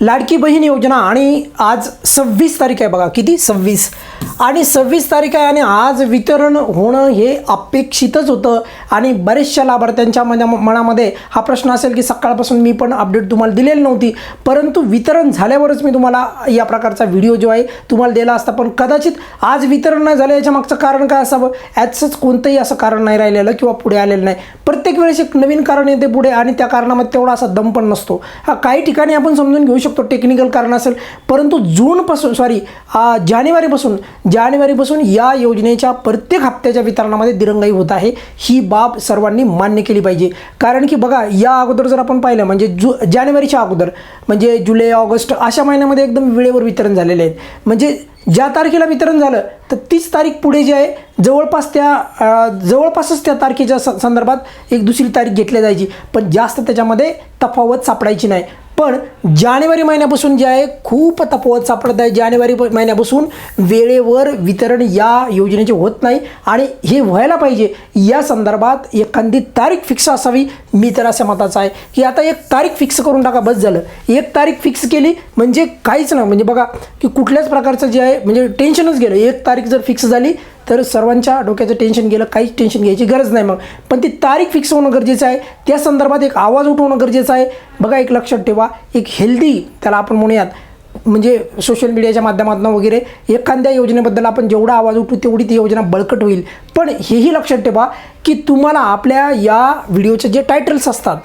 लाडकी बहीण योजना आणि आज सव्वीस तारीख आहे बघा किती? सव्वीस. आणि सव्वीस तारीख आहे आणि आज वितरण होणं हे अपेक्षितच होतं. आणि बरेचशा लाभार्थ्यांच्या मना मनामध्ये हा प्रश्न असेल की सकाळपासून मी पण अपडेट तुम्हाला दिलेली नव्हती. परंतु वितरण झाल्यावरच मी तुम्हाला या प्रकारचा व्हिडिओ जो आहे तुम्हाला दिला असता. पण कदाचित आज वितरण नाही झालं याच्या मागचं कारण काय असावं? ॲजच कोणतंही असं कारण नाही राहिलेलं किंवा पुढे आलेलं नाही. प्रत्येक वेळेस एक नवीन कारण येते पुढे आणि त्या कारणामध्ये तेवढा असा दम पण नसतो. हा काही ठिकाणी आपण समजून घेऊ शकतो टेक्निकल कारण असेल. परंतु जूनपासून सॉरी जानेवारीपासून जानेवारीपासून या योजनेच्या प्रत्येक हप्त्याच्या वितरणामध्ये दिरंगाई होत आहे. ही बाब सर्वांनी मान्य केली पाहिजे. कारण की बघा या अगोदर जर आपण पाहिलं म्हणजे जु जानेवारीच्या अगोदर म्हणजे जुलै ऑगस्ट अशा महिन्यामध्ये एकदम वेळेवर वितरण झालेले आहेत. म्हणजे ज्या तारखेला वितरण झालं तर तीच तारीख पुढे जी आहे जवळपास त्या जवळपासच त्या तारखेच्या स संदर्भात एक दुसरी तारीख घेतली जायची. पण जास्त त्याच्यामध्ये तफावत सापडायची नाही. पण जानेवारी महिन्यापासून जे आहे खूप तफावत सापडत आहे. जानेवारी महिन्यापासून वेळेवर वितरण या योजनेचे होत नाही आणि हे व्हायला पाहिजे. या संदर्भात एखादी तारीख फिक्स असावी मी तर अशा मताचा आहे की आता एक तारीख फिक्स करून टाका बस झालं. एक तारीख फिक्स केली म्हणजे काहीच ना म्हणजे बघा की कुठल्याच प्रकारचं जे आहे म्हणजे टेन्शनच गेलं. एक तारीख जर फिक्स झाली तर सर्वांच्या डोक्याचं टेन्शन गेलं काहीच टेन्शन घ्यायची गरज नाही मग. पण ती तारीख फिक्स होणं गरजेचं आहे. त्या संदर्भात एक आवाज उठवणं गरजेचं आहे. बघा एक लक्षात ठेवा एक हेल्दी त्याला आपण म्हणूयात म्हणजे सोशल मीडियाच्या माध्यमातून वगैरे एखाद्या योजनेबद्दल आपण जेवढा आवाज उठू तेवढी ती योजना बळकट होईल. पण हेही लक्षात ठेवा की तुम्हाला आपल्या या व्हिडिओचे जे टायटल्स असतात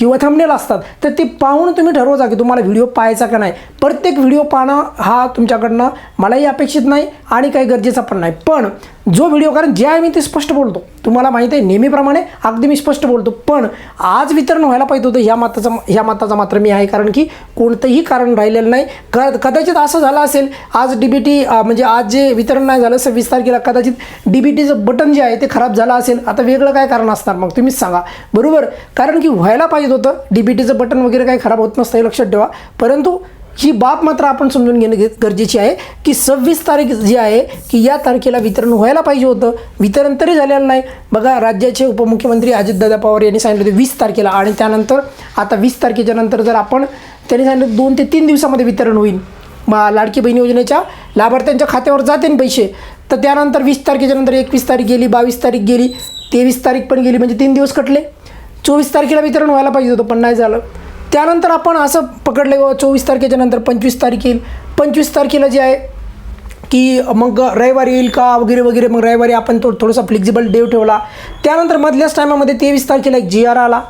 किंवा थंबनेल असतात तर ते पाहून तुम्ही ठरवता की तुम्हाला व्हिडिओ पाहायचा का नाही. प्रत्येक व्हिडिओ पाहणं हा तुमच्याकडनं मलाही अपेक्षित नाही आणि काही गरजेचा पण नाही. पण जो व्हिडिओ कारण जे आहे मी ते स्पष्ट बोलतो. तुम्हाला माहिती आहे नेहमीप्रमाणे अगदी मी स्पष्ट बोलतो. पण आज वितरण व्हायला पाहिजे होतं ह्या माताचा ह्या माताचा मात्र मी आहे कारण की कोणतंही कारण राहिलेलं नाही. क कदाचित असं झालं असेल आज डी बी टी म्हणजे आज जे वितरण नाही झालं सव्वीस तारखेला कदाचित डी बी टीचं बटन जे आहे ते खराब झालं असेल. आता वेगळं काय कारण असणार? मग तुम्हीच सांगा. बरोबर? कारण की व्हायला पाहिजे होतं डी बी टीचं बटन वगैरे काही खराब होत नसतं हे लक्षात ठेवा. परंतु ही बाब मात्र आपण समजून घेणं गरजेची आहे की सव्वीस तारीख जी आहे की या तारखेला वितरण व्हायला पाहिजे होतं. वितरण तरी झालेलं नाही. बघा राज्याचे उपमुख्यमंत्री अजितदादा पवार यांनी सांगितलं होते वीस तारखेला आणि त्यानंतर आता वीस तारखेच्या नंतर जर आपण त्यांनी सांगितलं दोन ते तीन दिवसामध्ये वितरण होईल. मग लाडकी बहीण योजनेच्या लाभार्थ्यांच्या खात्यावर जाते ना पैसे. तर त्यानंतर वीस तारखेच्या नंतर एकवीस तारीख गेली बावीस तारीख गेली तेवीस तारीख पण गेली म्हणजे तीन दिवस कटले. चोवीस तारखेला वितरण व्हायला पाहिजे होतं पण नाही झालं. त्यानंतर आपण असं पकडलं चोवीस तारखेच्या नंतर पंचवीस तारीख येईल. पंचवीस तारखेला जे आहे की मग रविवारी येईल का वगैरे वगैरे मग रविवारी आपण तो थोडासा फ्लेक्झिबल डेव ठेवला. त्यानंतर मधल्याच टायमामध्ये तेवीस तारखेला एक जी आर आला.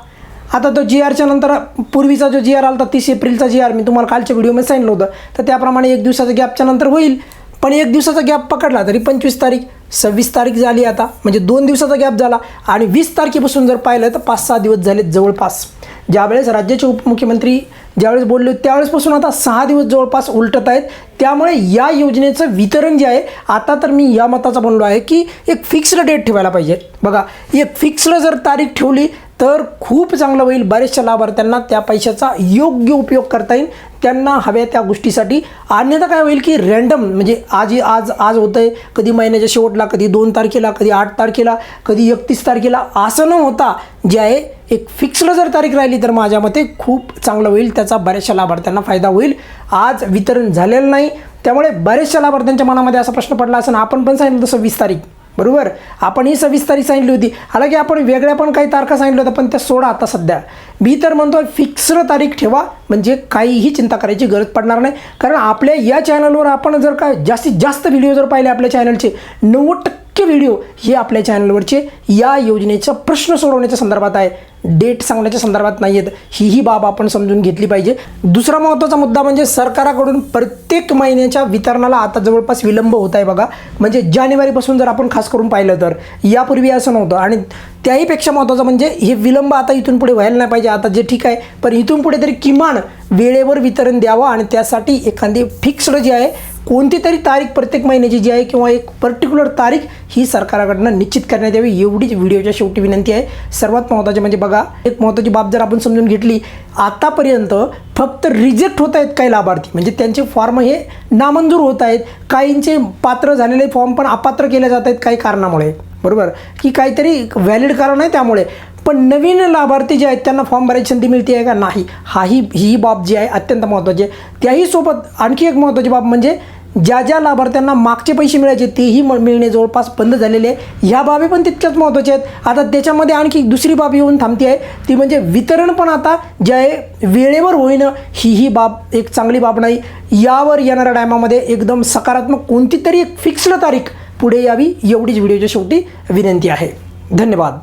आता तो जी आरच्या नंतर पूर्वीचा जो जी आर आला होता तीस एप्रिलचा जी आर मी तुम्हाला कालच्या व्हिडिओमध्ये सांगितलं होतं. तर त्याप्रमाणे एक दिवसाच्या गॅपच्या नंतर होईल. पण एक दिवसाचा गॅप पकडला तरी पंचवीस तारीख सव्वीस तारीख झाली आता. म्हणजे दोन दिवसाचा गॅप झाला. आणि वीस तारखेपासून जर पाहिलं तर पाच सहा दिवस झाले जवळपास. ज्यावेळेस राज्याचे उपमुख्यमंत्री ज्यावेळेस बोलले त्यावेळेसपासून आता सहा दिवस जवळपास उलटत आहेत. त्यामुळे या योजनेचं वितरण जे आहे आता तर मी या मताचा बनलो आहे की एक फिक्स्ड डेट ठेवायला पाहिजे. बघा एक फिक्स्ड जर तारीख ठेवली तर खूप चांगलं होईल. बऱ्याचशा लाभार्थ्यांना त्या पैशाचा योग्य उपयोग करता येईल. त्यांना हव्या त्या गोष्टीसाठी. अन्यथा काय होईल की रँडम म्हणजे आज आज आज होतं आहे कधी महिन्याच्या शेवटला कधी दोन तारखेला कधी आठ तारखेला कधी एकतीस तारखेला. असं न होता जे आहे एक फिक्स्ड जर तारीख राहिली तर माझ्या मते खूप चांगलं होईल. त्याचा बऱ्याचशा लाभार्थ्यांना फायदा होईल. आज वितरण झालेलं नाही. त्यामुळे बऱ्याचशा लाभार्थ्यांच्या मनामध्ये असा प्रश्न पडला असं आपण पण सांगितलं तसं वीस तारीख. बरोबर? आपण ही सव्वीस तारीख सांगितली होती. हालाकी आपण वेगळ्या पण काही तारखा सांगितल्या होत्या पण त्या सोडा आता सध्या. मी तर म्हणतो फिक्स्ड तारीख ठेवा म्हणजे काहीही चिंता करायची गरज पडणार नाही. कारण आपल्या या चॅनलवर आपण जर का जास्तीत जास्त व्हिडिओ जर पाहिले आपल्या चॅनलचे नव्वद टक्के व्हिडिओ हे आपल्या चॅनलवरचे या योजनेचा प्रश्न सोडवण्याच्या संदर्भात आहे. डेट सांगण्याच्या संदर्भात नाही आहेत ही ही बाब आपण समजून घेतली पाहिजे. दुसरा महत्त्वाचा मुद्दा म्हणजे सरकाराकडून प्रत्येक महिन्याच्या वितरणाला आता जवळपास विलंब होत आहे बघा. म्हणजे जानेवारीपासून जर आपण खास करून पाहिलं तर यापूर्वी असं नव्हतं. आणि त्याहीपेक्षा महत्त्वाचं म्हणजे हे विलंब आता इथून पुढे व्हायला नाही पाहिजे. आता जे ठीक आहे. पण इथून पुढे तरी किमान वेळेवर वितरण द्यावं आणि त्यासाठी एखादी फिक्स्ड जी आहे कोणती तरी तारीख प्रत्येक महिन्याची जी आहे किंवा एक पर्टिक्युलर तारीख ही सरकाराकडनं निश्चित करण्यात यावी एवढीच व्हिडिओच्या शेवटी विनंती आहे. सर्वात महत्त्वाचे म्हणजे बघा एक महत्त्वाची बाब जर आपण समजून घेतली आतापर्यंत फक्त रिजेक्ट होत आहेत काही लाभार्थी. म्हणजे त्यांचे फॉर्म हे नामंजूर होत आहेत. काहींचे पात्र झालेले फॉर्म पण अपात्र केले जात आहेत काही कारणामुळे. बरोबर? की काहीतरी व्हॅलिड कारण आहे त्यामुळे. पण नवीन लाभार्थी जे आहेत त्यांना फॉर्म भरायची संधी मिळते आहे का? नाही. हाही ही बाब जी आहे अत्यंत महत्त्वाची आहे. त्याही सोबत आणखी एक महत्त्वाची बाब म्हणजे ज्या ज्या लाभार्थ्यांना मागचे पैसे मिळायचे तेही म- मिळणे जवळपास बंद झालेले आहे. ह्या बाबी पण तितक्याच महत्त्वाच्या आहेत. आता त्याच्यामध्ये आणखी दुसरी बाब येऊन थांबते आहे. ती म्हणजे वितरण पण आता जे आहे वेळेवर होईनं ही ही बाब एक चांगली बाब नाही. यावर येणाऱ्या टायमामध्ये एकदम सकारात्मक कोणती तरी एक फिक्स्ड तारीख पुढे यावी एवढीच व्हिडिओच्या शेवटी विनंती आहे. धन्यवाद.